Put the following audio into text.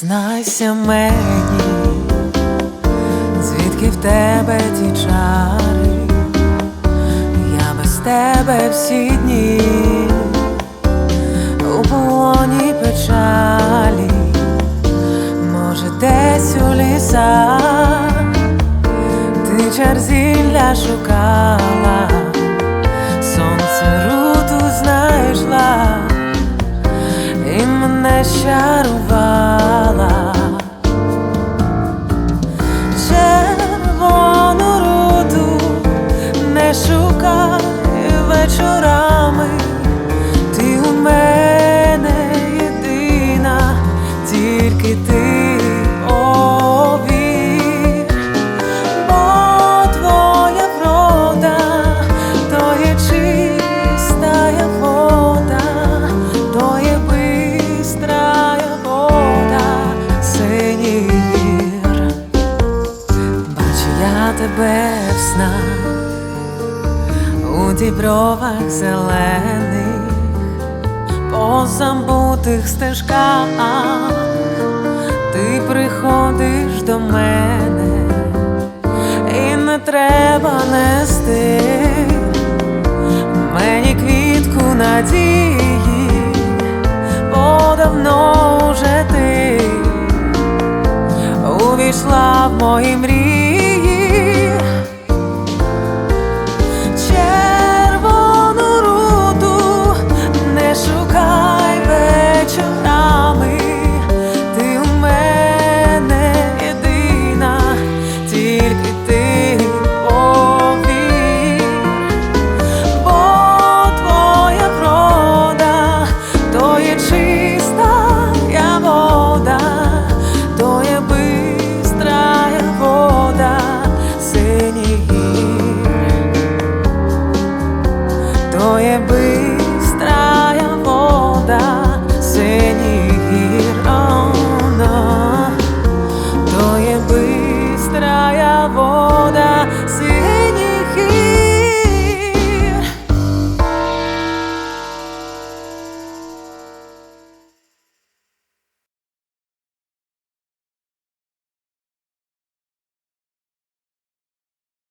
Признайся мені, звідки в тебе ті чари, я без тебе всі дні у полоні печалі, може, десь у лісах ти черзілля шукала, сонце руту знайшла і мене щарувала. Тільки ти повір, бо твоя врода, то є чистая вода, то є бистрая вода, синій я тебе в у дібровах зелених, по забутих стежках треба нести мені квітку надії, бо давно вже ти увійшла в мої мрії. of all.